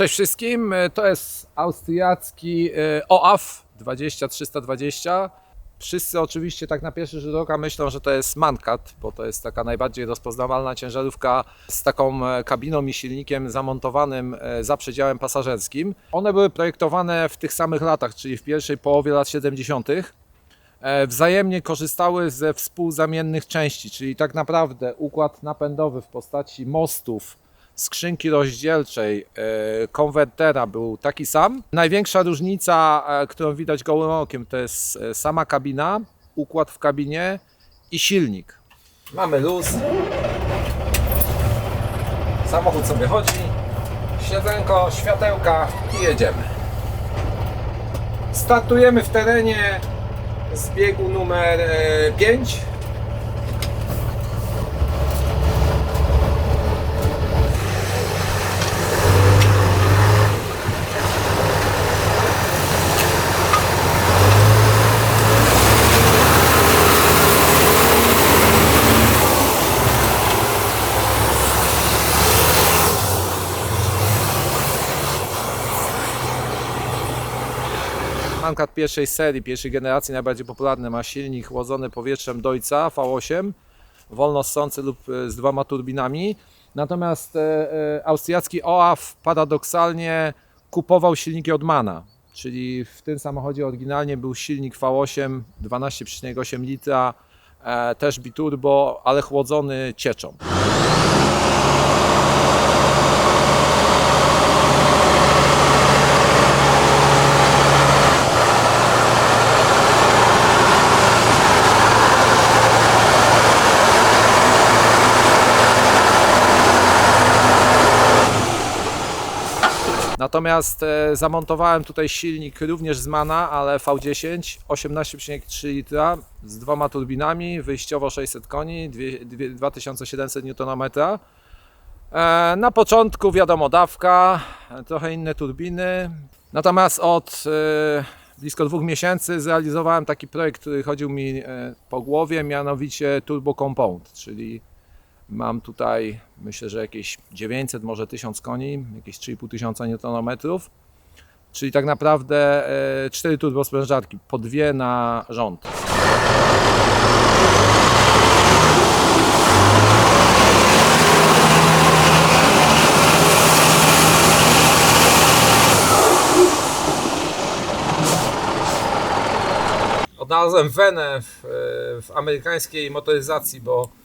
Cześć wszystkim, e, to jest austriacki e, OAF 20320. Wszyscy oczywiście tak na pierwszy rzut oka myślą, że to jest Mancat, bo to jest taka najbardziej rozpoznawalna ciężarówka z taką e, kabiną i silnikiem zamontowanym za przedziałem pasażerskim. One były projektowane w tych samych latach, czyli w pierwszej połowie lat 70. E, Wzajemnie korzystały ze współzamiennych części, czyli tak naprawdę układ napędowy w postaci mostów, skrzynki rozdzielczej, e, konwertera był taki sam. Największa różnica, e, którą widać gołym okiem, to jest e, sama kabina, układ w kabinie i silnik. Mamy luz. Samochód sobie chodzi. Siedzenko, światełka i jedziemy. Startujemy w terenie z biegu numer 5. Mankat pierwszej serii, pierwszej generacji, najbardziej popularny, ma silnik chłodzony powietrzem Deutza V8, wolno ssący lub e, z dwoma turbinami. Natomiast e, e, austriacki OAF paradoksalnie kupował silniki od MANA, czyli w tym samochodzie oryginalnie był silnik V8 12,8 litra, też biturbo, ale chłodzony cieczą. Natomiast e, zamontowałem tutaj silnik również z MANA, ale V10 18,3 litra z dwoma turbinami, wyjściowo 600 koni, dwie- dwie- 2700 Nm. E, Na początku wiadomo dawka, trochę inne turbiny. Natomiast od e, blisko dwóch miesięcy zrealizowałem taki projekt, który chodził mi po głowie, mianowicie Turbo Compound, czyli Mam tutaj myślę, że jakieś 900, może 1000 koni, jakieś 3,5 tysiąca Nm. Czyli tak naprawdę e, 4 turbosprężarki, po dwie na rząd. Odnalazłem wenę w, e, w amerykańskiej motoryzacji, bo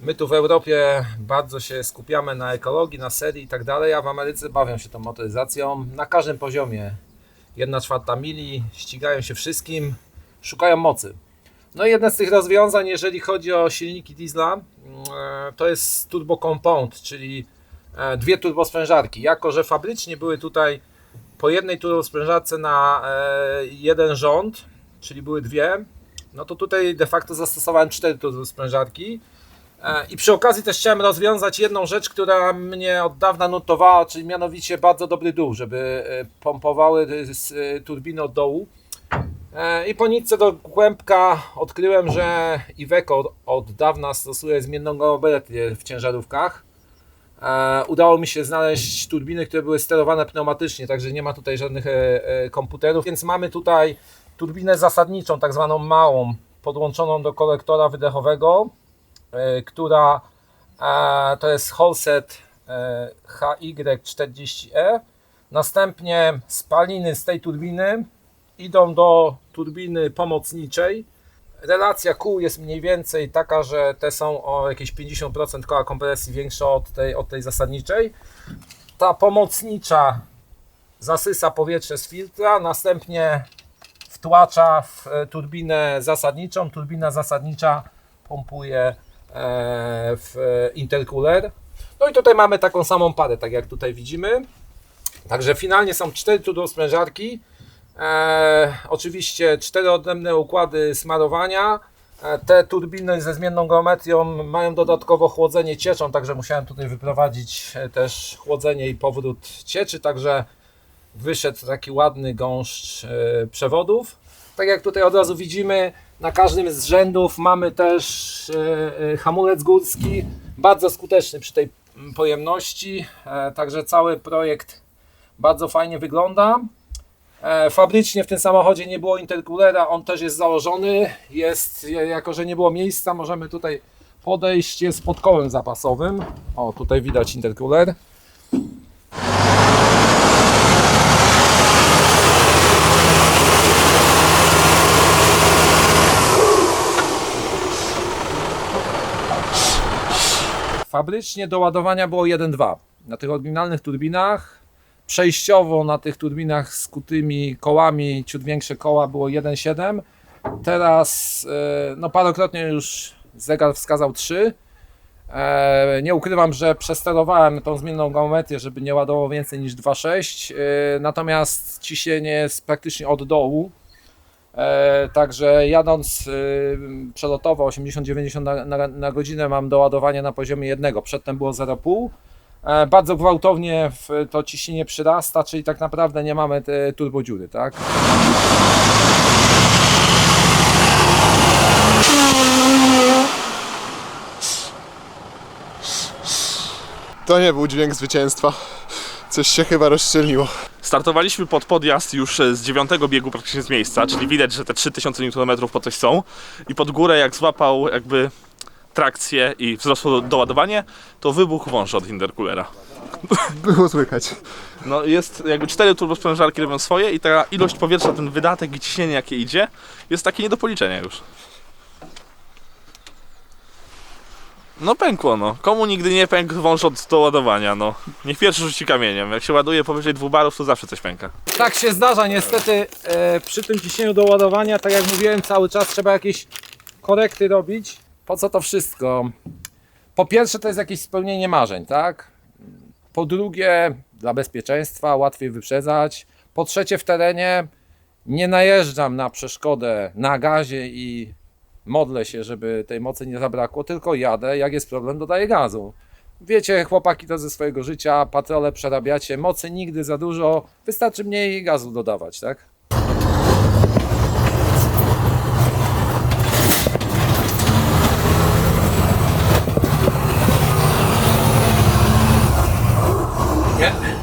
My tu w Europie bardzo się skupiamy na ekologii, na serii i tak dalej, a w Ameryce bawią się tą motoryzacją na każdym poziomie. 1 czwarta mili, ścigają się wszystkim, szukają mocy. No i jedne z tych rozwiązań, jeżeli chodzi o silniki diesla, mm, e, to jest turbo compound, czyli e, dwie turbosprężarki. Jako, że fabrycznie były tutaj po jednej turbosprężarce na e, jeden rząd, czyli były dwie, no to tutaj de facto zastosowałem cztery turbosprężarki. I przy okazji też chciałem rozwiązać jedną rzecz, która mnie od dawna notowała, czyli mianowicie bardzo dobry dół, żeby e, pompowały e, z e, turbiny od dołu. E, I po nitce do kłębka odkryłem, że Iveco od- dawna stosuje zmienną geometrię w ciężarówkach. E, Udało mi się znaleźć turbiny, które były sterowane pneumatycznie, także nie ma tutaj żadnych e, e, komputerów, więc mamy tutaj turbinę zasadniczą, tak zwaną małą, podłączoną do kolektora wydechowego e, która e, to jest Holset e, HY40E. Następnie spaliny z tej turbiny idą do turbiny pomocniczej. Relacja kół jest mniej więcej taka, że te są o jakieś 50% koła kompresji większe od tej, od tej zasadniczej. Ta pomocnicza zasysa powietrze z filtra, następnie wtłacza w e, turbinę zasadniczą. Turbina zasadnicza pompuje e, w e, intercooler. No i tutaj mamy taką samą parę, tak jak tutaj widzimy. Także finalnie są cztery turbosprężarki. E, oczywiście cztery odrębne układy smarowania. E, te turbiny ze zmienną geometrią mają dodatkowo chłodzenie cieczą, także musiałem tutaj wyprowadzić e, też chłodzenie i powrót cieczy, także wyszedł taki ładny gąszcz e, przewodów. Tak jak tutaj od razu widzimy, na każdym z rzędów mamy też e, e, hamulec górski, bardzo skuteczny przy tej mm, pojemności. E, Także cały projekt Bardzo fajnie wygląda. Fabrycznie w tym samochodzie nie było intercoolera, on też jest założony. Jest, jako że nie było miejsca, możemy tutaj podejść, jest pod kołem zapasowym. O, tutaj widać intercooler. Fabrycznie do ładowania było 1.2. Na tych oryginalnych turbinach, przejściowo na tych turbinach z kutymi kołami, ciut większe koła było 1.7. Teraz, e, no parokrotnie już zegar wskazał 3. E, Nie ukrywam, że przesterowałem tą zmienną geometrię, żeby nie ładował więcej niż 2.6. E, Natomiast ciśnienie jest praktycznie od dołu. E, Także jadąc y, przelotowo 80-90 na, na, na godzinę mam doładowanie na poziomie 1, przedtem było 0,5. E, Bardzo gwałtownie to ciśnienie przyrasta, czyli tak naprawdę nie mamy te turbodziury, tak? To nie był dźwięk zwycięstwa. Coś się chyba rozstrzeliło. Startowaliśmy pod podjazd już e, z dziewiątego biegu praktycznie z miejsca, czyli widać, że te 3000 Nm po coś są. I pod górę jak złapał jakby trakcję i wzrosło doładowanie, to wybuchł wąż od intercoolera. Było słychać. No jest jakby cztery turbosprężarki robią swoje i ta ilość powietrza, ten wydatek i ciśnienie jakie idzie, jest takie nie do policzenia już. No pękło no. Komu nigdy nie pękł wąż od doładowania, no. Niech pierwszy rzuci kamieniem. Jak się ładuje powyżej dwóch barów, to zawsze coś pęka. Tak się zdarza niestety e, przy tym ciśnieniu do ładowania, tak jak mówiłem, cały czas trzeba jakieś korekty robić. Po co to wszystko? Po pierwsze to jest jakieś spełnienie marzeń, tak? Po drugie dla bezpieczeństwa, łatwiej wyprzedzać. Po trzecie w terenie nie najeżdżam na przeszkodę na gazie i modlę się, żeby tej mocy nie zabrakło, tylko jadę, jak jest problem dodaję gazu. Wiecie, chłopaki to ze swojego życia, patrole przerabiacie, mocy nigdy za dużo, wystarczy mniej gazu dodawać, tak? Nie. E,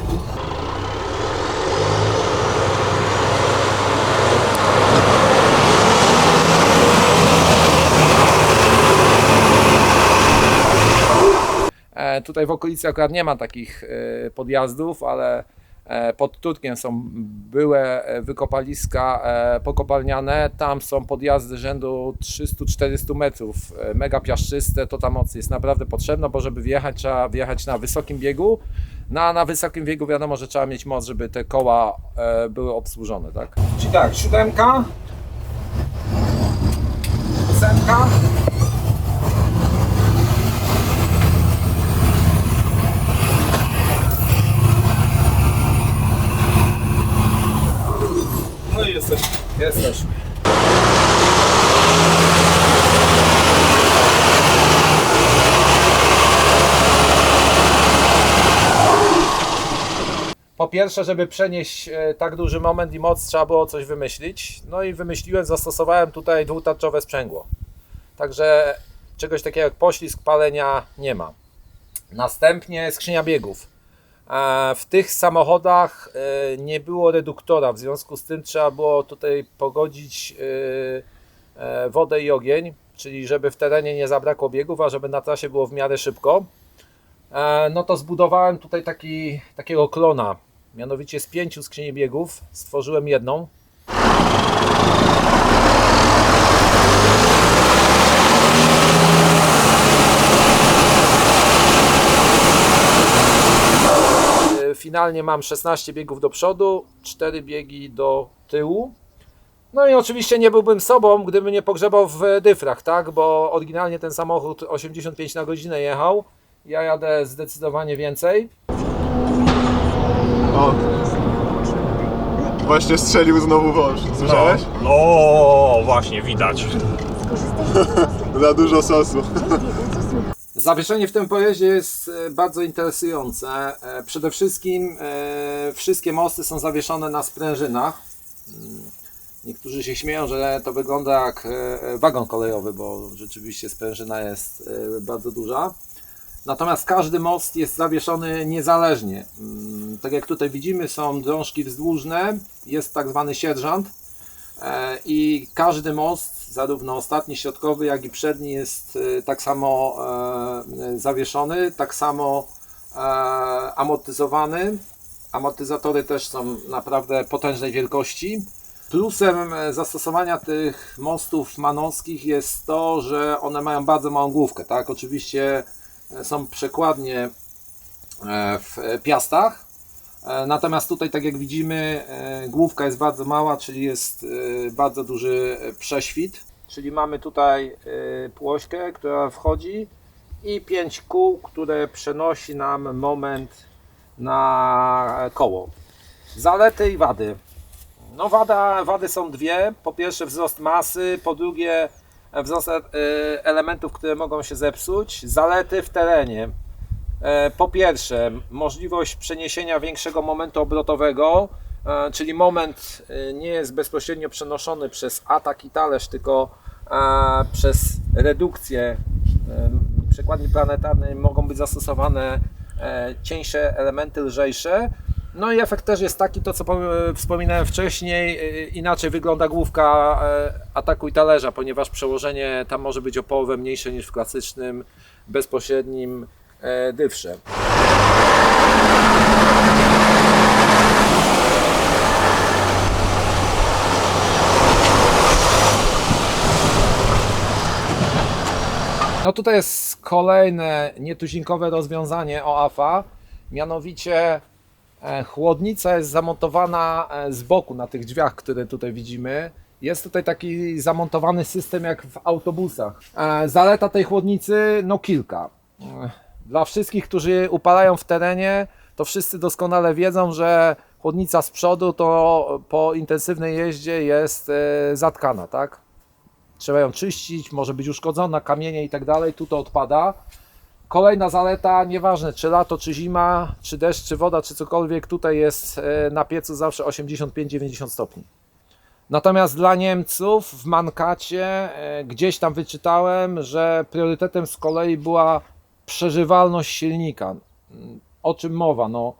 Tutaj w okolicy akurat nie ma takich e, podjazdów, ale e, pod Turkiem są byłe e, wykopaliska e, pokopalniane. Tam są podjazdy rzędu 300-400 metrów. E, Mega piaszczyste, to ta moc jest naprawdę potrzebna, bo żeby wjechać, trzeba wjechać na wysokim biegu. Na, na wysokim biegu wiadomo, że trzeba mieć moc, żeby te koła e, były obsłużone, tak? Czyli tak, siódemka, ósemka, No i jesteś. Jesteśmy. Po pierwsze, żeby przenieść e, tak duży moment i moc, trzeba było coś wymyślić. No i wymyśliłem, zastosowałem tutaj dwutarczowe sprzęgło. Także czegoś takiego jak poślizg palenia nie ma. Następnie skrzynia biegów. W tych samochodach e, nie było reduktora, w związku z tym trzeba było tutaj pogodzić e, e, wodę i ogień, czyli żeby w terenie nie zabrakło biegów, a żeby na trasie było w miarę szybko. No to zbudowałem tutaj taki, takiego klona. Mianowicie z pięciu skrzyni biegów stworzyłem jedną. E, Finalnie mam 16 biegów do przodu, 4 biegi do tyłu. No i oczywiście nie byłbym sobą, gdybym nie pogrzebał w dyfrach, tak? Bo oryginalnie ten samochód 85 na godzinę jechał. Ja jadę zdecydowanie więcej. O. Właśnie strzelił znowu wąż. Słyszałeś? No, właśnie, widać. Za dużo sosu. Zawieszenie w tym pojeździe jest e, bardzo interesujące. E, Przede wszystkim e, wszystkie mosty są zawieszone na sprężynach. Mm, Niektórzy się śmieją, że to wygląda jak wagon kolejowy, bo rzeczywiście sprężyna jest bardzo duża. Natomiast każdy most jest zawieszony niezależnie. Mm, Tak jak tutaj widzimy, są drążki wzdłużne, jest tak zwany sierżant i każdy most, zarówno ostatni, środkowy, jak i przedni jest e, tak samo e, zawieszony, tak samo e, amortyzowany. Amortyzatory też są naprawdę potężnej wielkości. Plusem e, zastosowania tych mostów manowskich jest to, że one mają bardzo małą główkę. Tak? Oczywiście e, są przekładnie e, w e, piastach. E, Natomiast tutaj, tak jak widzimy, e, główka jest bardzo mała, czyli jest e, bardzo duży prześwit. Czyli mamy tutaj płośkę, która wchodzi i pięć kół, które przenosi nam moment na koło. Zalety i wady. No wada, wady są dwie. Po pierwsze wzrost masy, po drugie wzrost elementów, które mogą się zepsuć. Zalety w terenie. E, Po pierwsze, możliwość przeniesienia większego momentu obrotowego, e, czyli moment e, nie jest bezpośrednio przenoszony przez atak i talerz, tylko przez redukcję przekładni planetarnej mogą być zastosowane cieńsze elementy, lżejsze. No i efekt też jest taki, to co po- wspominałem wcześniej, inaczej wygląda główka ataku i talerza, ponieważ przełożenie tam może być o połowę mniejsze niż w klasycznym, bezpośrednim e, dywrze. No tutaj jest kolejne nietuzinkowe rozwiązanie OAFA, mianowicie e, chłodnica jest zamontowana e, z boku na tych drzwiach, które tutaj widzimy. Jest tutaj taki zamontowany system jak w autobusach. Zaleta tej chłodnicy, no kilka. Dla wszystkich, którzy upalają w terenie, to wszyscy doskonale wiedzą, że chłodnica z przodu to po intensywnej jeździe jest e, zatkana, tak? Trzeba ją czyścić, może być uszkodzona, kamienie i tak dalej, tu to odpada. Kolejna zaleta, nieważne czy lato, czy zima, czy deszcz, czy woda, czy cokolwiek, tutaj jest e, na piecu zawsze 85-90 stopni. Natomiast dla Niemców w Mankacie e, gdzieś tam wyczytałem, że priorytetem z kolei była przeżywalność silnika. O czym mowa? No,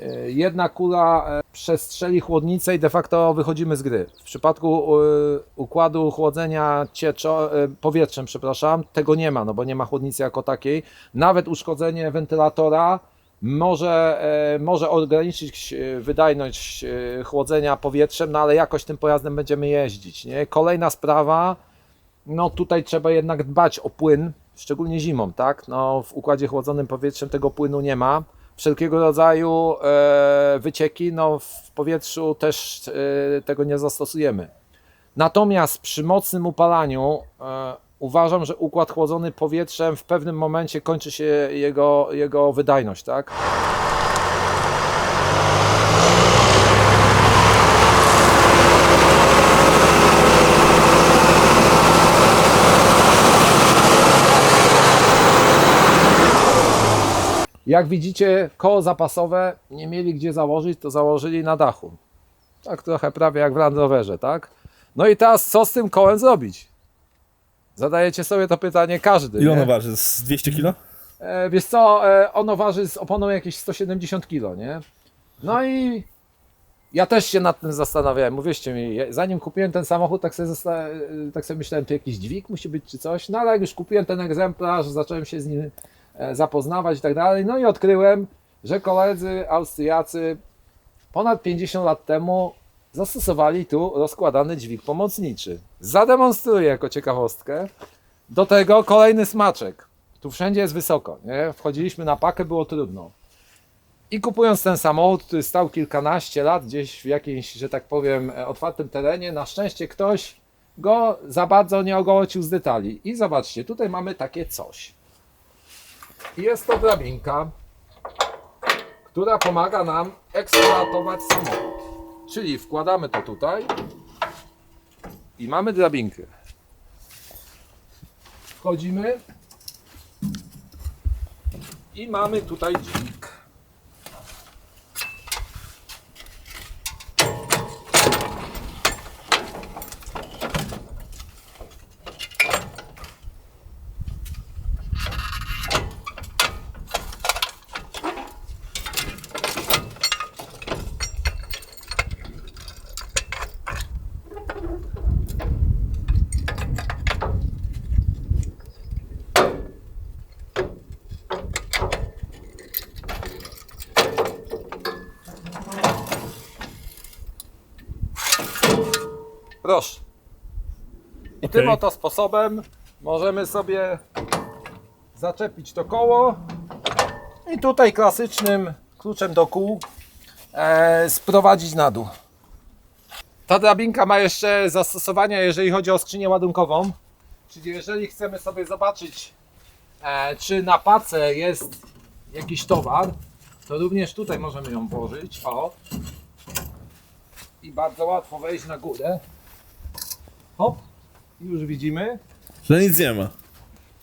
e, jedna kula e, przestrzeli chłodnicę i de facto wychodzimy z gry. W przypadku e, układu chłodzenia cieczo, powietrzem, przepraszam, tego nie ma, no bo nie ma chłodnicy jako takiej. Nawet uszkodzenie wentylatora może, może ograniczyć wydajność chłodzenia powietrzem, no ale jakoś tym pojazdem będziemy jeździć. Nie? Kolejna sprawa, no tutaj trzeba jednak dbać o płyn, szczególnie zimą, tak? No w układzie chłodzonym powietrzem tego płynu nie ma. Wszelkiego rodzaju e, wycieki, no w powietrzu też e, tego nie zastosujemy. Natomiast przy mocnym upalaniu e, uważam, że układ chłodzony powietrzem w pewnym momencie kończy się jego, jego wydajność, tak? Jak widzicie, koło zapasowe nie mieli gdzie założyć, to założyli na dachu. Tak trochę prawie jak w Land Roverze, tak? No i teraz co z tym kołem zrobić? Zadajecie sobie to pytanie każdy. Ile ono waży? Z 200 kg? E, wiesz co, e, ono waży z oponą jakieś 170 kg, nie? No i ja też się nad tym zastanawiałem. Uwierzcie mi, ja- zanim kupiłem ten samochód, tak sobie, zasta- e, tak sobie myślałem, tu jakiś dźwig musi być czy coś. No ale jak już kupiłem ten egzemplarz, zacząłem się z nim zapoznawać i tak dalej. No i odkryłem, że koledzy Austriacy ponad 50 lat temu zastosowali tu rozkładany dźwig pomocniczy. Zademonstruję jako ciekawostkę. Do tego kolejny smaczek. Tu wszędzie jest wysoko, nie? Wchodziliśmy na pakę, było trudno. I kupując ten samochód, który stał kilkanaście lat gdzieś w jakimś, że tak powiem, e, otwartym terenie, na szczęście ktoś go za bardzo nie ogołocił z detali. I zobaczcie, tutaj mamy takie coś. Jest to drabinka, która pomaga nam eksploatować samochód. Czyli wkładamy to tutaj i mamy drabinkę. Wchodzimy i mamy tutaj dźwig. Proszę. I Okej. tym oto sposobem możemy sobie zaczepić to koło i tutaj klasycznym kluczem do kół e, sprowadzić na dół. Ta drabinka ma jeszcze zastosowania, jeżeli chodzi o skrzynię ładunkową. Czyli jeżeli chcemy sobie zobaczyć, e, czy na pace jest jakiś towar, to również tutaj możemy ją włożyć. O. I bardzo łatwo wejść na górę. Hop. I Już widzimy, Że nic nie ma.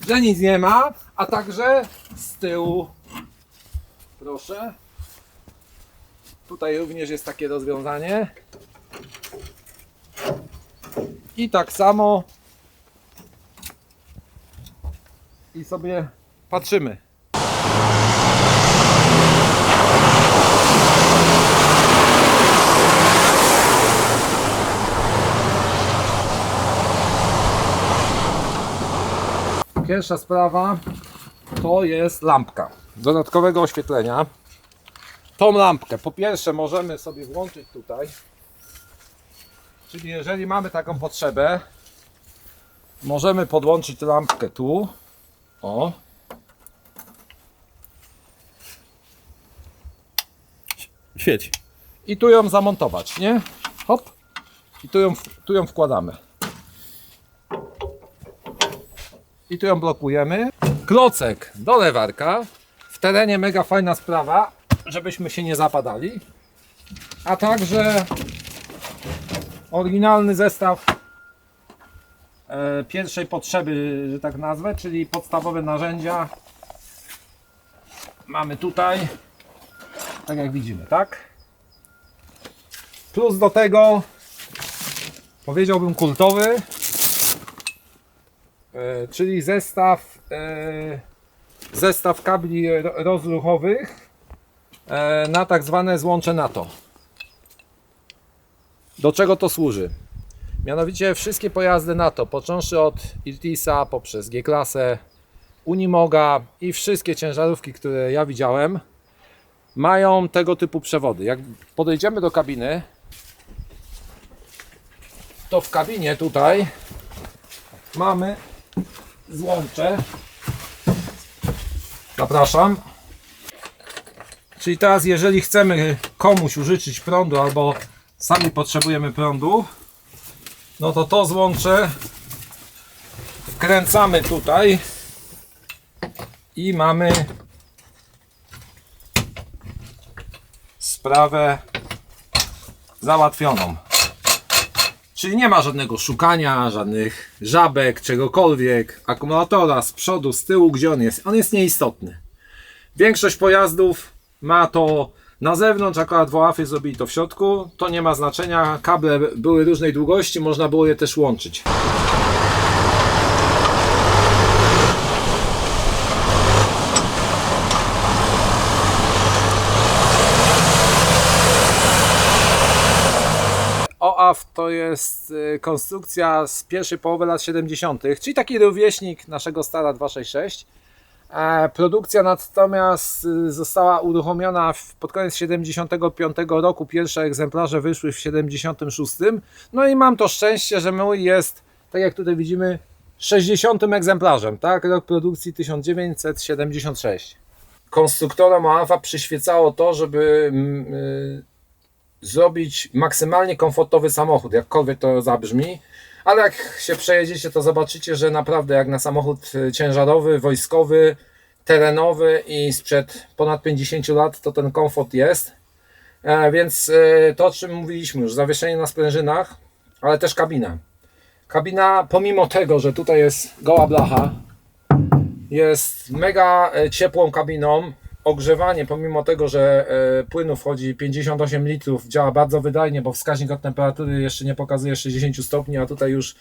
że nic nie ma, a także z tyłu. Proszę. Tutaj również jest takie rozwiązanie. I tak samo. I sobie patrzymy. Pierwsza sprawa to jest lampka dodatkowego oświetlenia. Tą lampkę po pierwsze możemy sobie włączyć tutaj. Czyli jeżeli mamy taką potrzebę, możemy podłączyć lampkę tu. O. Świeć. I tu ją zamontować, nie? Hop. I tu ją, tu ją wkładamy. I tu ją blokujemy. Klocek do lewarka. W terenie mega fajna sprawa, żebyśmy się nie zapadali. A także oryginalny zestaw e, pierwszej potrzeby, że tak nazwę, czyli podstawowe narzędzia. Mamy tutaj, tak jak widzimy, tak? Plus do tego powiedziałbym kultowy, czyli zestaw e, zestaw kabli ro- rozruchowych e, na tak zwane złącze NATO. Do czego to służy? Mianowicie wszystkie pojazdy NATO, począwszy od Iltisa poprzez G-klasę, Unimoga i wszystkie ciężarówki, które ja widziałem, mają tego typu przewody. Jak podejdziemy do kabiny, to w kabinie tutaj mamy złącze. Zapraszam. Czyli teraz, jeżeli chcemy komuś użyczyć prądu albo sami potrzebujemy prądu, no to to złącze wkręcamy tutaj i mamy sprawę załatwioną. Czyli nie ma żadnego szukania, żadnych żabek, czegokolwiek, akumulatora z przodu, z tyłu, gdzie on jest. On jest nieistotny. Większość pojazdów ma to na zewnątrz, akurat Wołafy zrobili to w środku. To nie ma znaczenia. Kable były różnej długości, można było je też łączyć. To jest y, konstrukcja z pierwszej połowy lat 70., czyli taki rówieśnik naszego Stara 266. E, Produkcja natomiast y, została uruchomiona pod koniec 75 roku. Pierwsze egzemplarze wyszły w 76. No i mam to szczęście, że mój jest, tak jak tutaj widzimy, 60 egzemplarzem, tak? Rok produkcji 1976. Konstruktorom OAFA przyświecało to, żeby mm, y, zrobić maksymalnie komfortowy samochód, jakkolwiek to zabrzmi. Ale jak się przejedziecie, to zobaczycie, że naprawdę jak na samochód y, ciężarowy, wojskowy, terenowy i sprzed ponad 50 lat, to ten komfort jest. E, więc e, to, o czym mówiliśmy już, zawieszenie na sprężynach, ale też kabina. Kabina, pomimo tego, że tutaj jest goła blacha, jest mega e, ciepłą kabiną. Ogrzewanie, pomimo tego, że płynu wchodzi 58 litrów, działa bardzo wydajnie, bo wskaźnik od temperatury jeszcze nie pokazuje 60 stopni, a tutaj już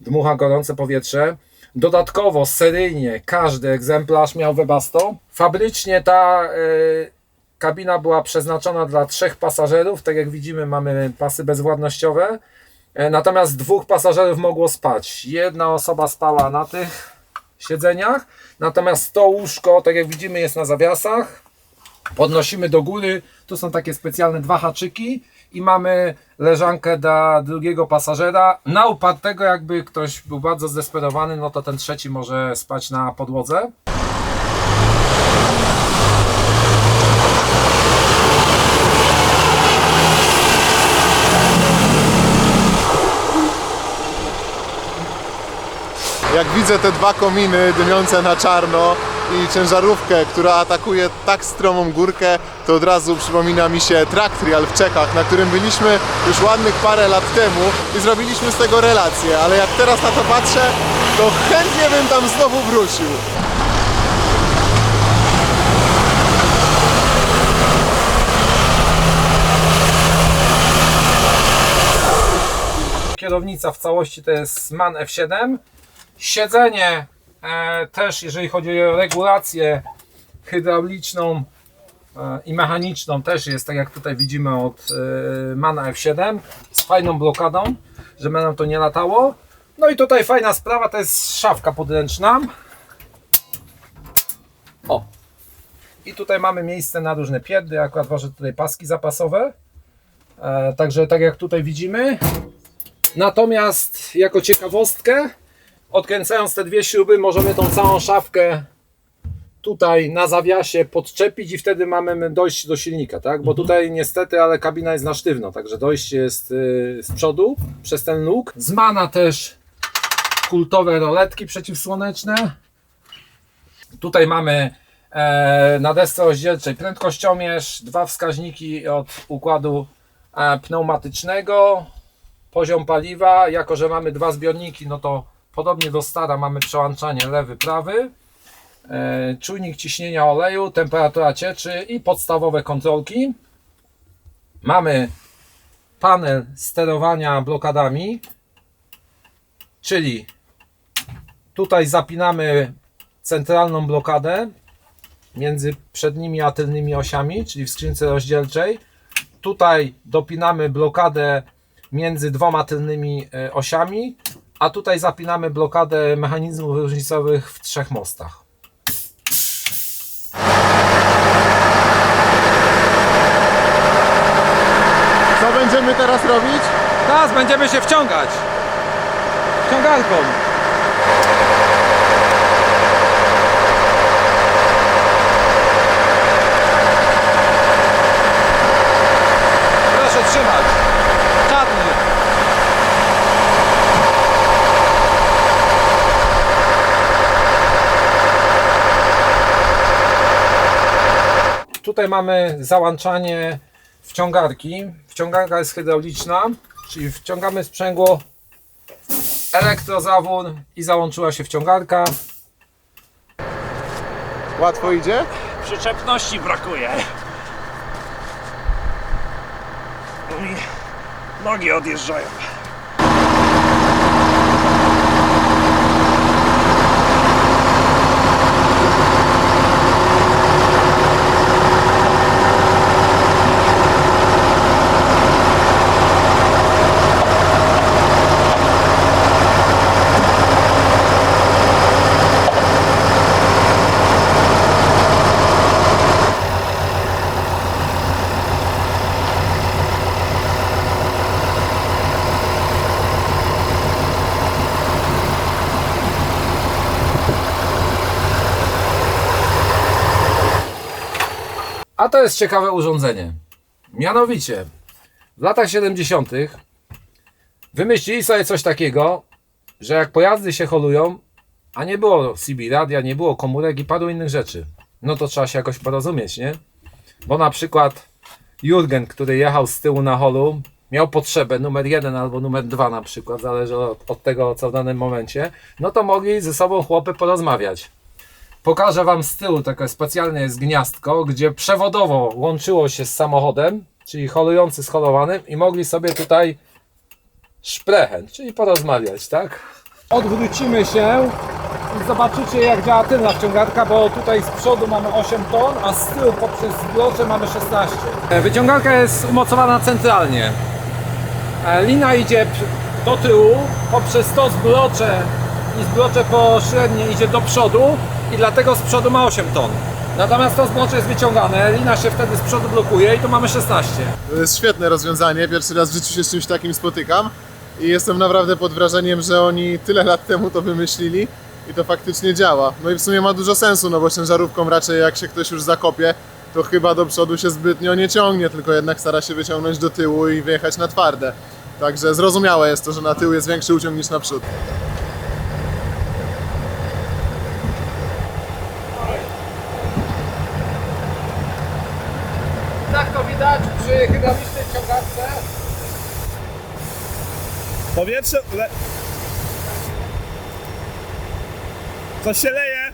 dmucha gorące powietrze. Dodatkowo seryjnie każdy egzemplarz miał Webasto. Fabrycznie ta e, kabina była przeznaczona dla trzech pasażerów. Tak jak widzimy, mamy pasy bezwładnościowe. E, Natomiast dwóch pasażerów mogło spać. Jedna osoba spała na tych siedzeniach, natomiast to łóżko, tak jak widzimy, jest na zawiasach. Podnosimy do góry, tu są takie specjalne dwa haczyki i mamy leżankę dla drugiego pasażera. Na upartego, jakby ktoś był bardzo zdesperowany, no to ten trzeci może spać na podłodze. Jak widzę te dwa kominy dymiące na czarno i ciężarówkę, która atakuje tak stromą górkę, to od razu przypomina mi się track trial w Czechach, na którym byliśmy już ładnych parę lat temu i zrobiliśmy z tego relację, ale jak teraz na to patrzę, to chętnie bym tam znowu wrócił. Kierownica w całości to jest MAN F7. Siedzenie e, też, jeżeli chodzi o regulację hydrauliczną e, i mechaniczną, też jest tak jak tutaj widzimy od e, MANa F7 z fajną blokadą, żeby nam to nie latało. No i tutaj fajna sprawa to jest szafka podręczna. O! I tutaj mamy miejsce na różne pierdy, akurat ważę tutaj paski zapasowe. E, także tak jak tutaj widzimy, Natomiast jako ciekawostkę, odkręcając te dwie śruby, możemy tą całą szafkę tutaj na zawiasie podczepić i wtedy mamy dojść do silnika, tak? Bo tutaj niestety, ale kabina jest na sztywno, także dojście jest y, z przodu przez ten luk. Z Mana też kultowe roletki przeciwsłoneczne. Tutaj mamy e, na desce rozdzielczej prędkościomierz, dwa wskaźniki od układu e, pneumatycznego, poziom paliwa, jako że mamy dwa zbiorniki, no to podobnie do stara mamy przełączanie lewy, prawy, e, czujnik ciśnienia oleju, temperatura cieczy i podstawowe kontrolki. Mamy panel sterowania blokadami, czyli tutaj zapinamy centralną blokadę między przednimi a tylnymi osiami, czyli w skrzynce rozdzielczej. Tutaj dopinamy blokadę między dwoma tylnymi e, osiami, a tutaj zapinamy blokadę mechanizmów różnicowych w trzech mostach. Co będziemy teraz robić? Teraz będziemy się wciągać wciągarką. Tutaj mamy załączanie wciągarki. Wciągarka jest hydrauliczna, czyli wciągamy sprzęgło, elektrozawór i załączyła się wciągarka. Łatwo idzie? Przyczepności brakuje. Mi nogi odjeżdżają. A to jest ciekawe urządzenie. Mianowicie, w latach 70. wymyślili sobie coś takiego, że jak pojazdy się holują, a nie było CB radia, nie było komórek i paru innych rzeczy, no to trzeba się jakoś porozumieć, nie? Bo na przykład Jurgen, który jechał z tyłu na holu, miał potrzebę numer jeden albo numer dwa na przykład, zależy od, od tego co w danym momencie, no to mogli ze sobą chłopy porozmawiać. Pokażę Wam z tyłu takie specjalne jest gniazdko, gdzie przewodowo łączyło się z samochodem, czyli holujący z holowanym i mogli sobie tutaj szprechen, czyli porozmawiać, tak? Odwrócimy się i zobaczycie jak działa tylna wciągarka, bo tutaj z przodu mamy 8 ton, a z tyłu poprzez zblocze mamy 16. E, Wyciągarka jest umocowana centralnie. E, Lina idzie do tyłu, poprzez to zblocze i zblocze pośrednie idzie do przodu i dlatego z przodu ma 8 ton. Natomiast to zbocze jest wyciągane, lina się wtedy z przodu blokuje i tu mamy 16. To jest świetne rozwiązanie, pierwszy raz w życiu się z czymś takim spotykam i jestem naprawdę pod wrażeniem, że oni tyle lat temu to wymyślili i to faktycznie działa. No i w sumie ma dużo sensu, no bo ciężarówką raczej jak się ktoś już zakopie, to chyba do przodu się zbytnio nie ciągnie, tylko jednak stara się wyciągnąć do tyłu i wyjechać na twarde. Także zrozumiałe jest to, że na tył jest większy uciąg niż na przód. Tak to widać przy hydraulicznej ciągarce. Powietrze... Le... Coś się leje.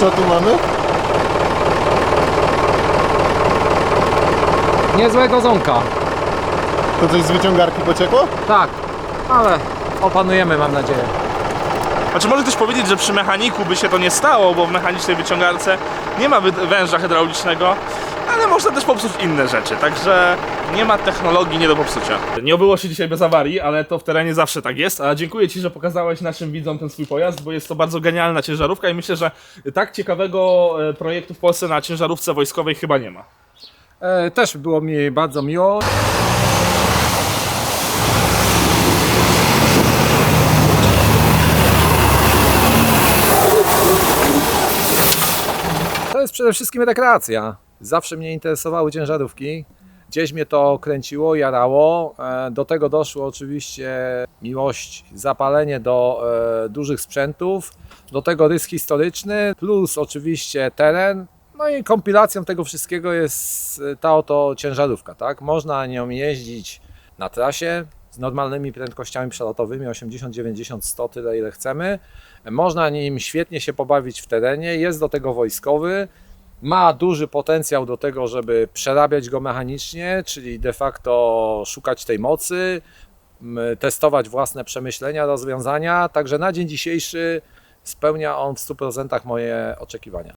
Co tu mamy? Niezłego ząka. To coś z wyciągarki pociekło? Tak, ale opanujemy mam nadzieję. Znaczy może ktoś powiedzieć, że przy mechaniku by się to nie stało, bo w mechanicznej wyciągarce nie ma węża hydraulicznego, ale można też popsuć inne rzeczy, także nie ma technologii nie do popsucia. Nie obyło się dzisiaj bez awarii, ale to w terenie zawsze tak jest, a dziękuję Ci, że pokazałeś naszym widzom ten swój pojazd, bo jest to bardzo genialna ciężarówka i myślę, że tak ciekawego e, projektu w Polsce na ciężarówce wojskowej chyba nie ma. E, też było mi bardzo miło. Przede wszystkim rekreacja. Zawsze mnie interesowały ciężarówki. Gdzieś mnie to kręciło, jarało. E, Do tego doszło oczywiście miłość, zapalenie do e, dużych sprzętów. Do tego rys historyczny, plus oczywiście teren. No i kompilacją tego wszystkiego jest e, ta oto ciężarówka, tak? Można nią jeździć na trasie z normalnymi prędkościami przelotowymi 80, 90, 100, tyle ile chcemy. Można nim świetnie się pobawić w terenie, jest do tego wojskowy. Ma duży potencjał do tego, żeby przerabiać go mechanicznie, czyli de facto szukać tej mocy, testować własne przemyślenia, rozwiązania. Także na dzień dzisiejszy spełnia on w 100% moje oczekiwania.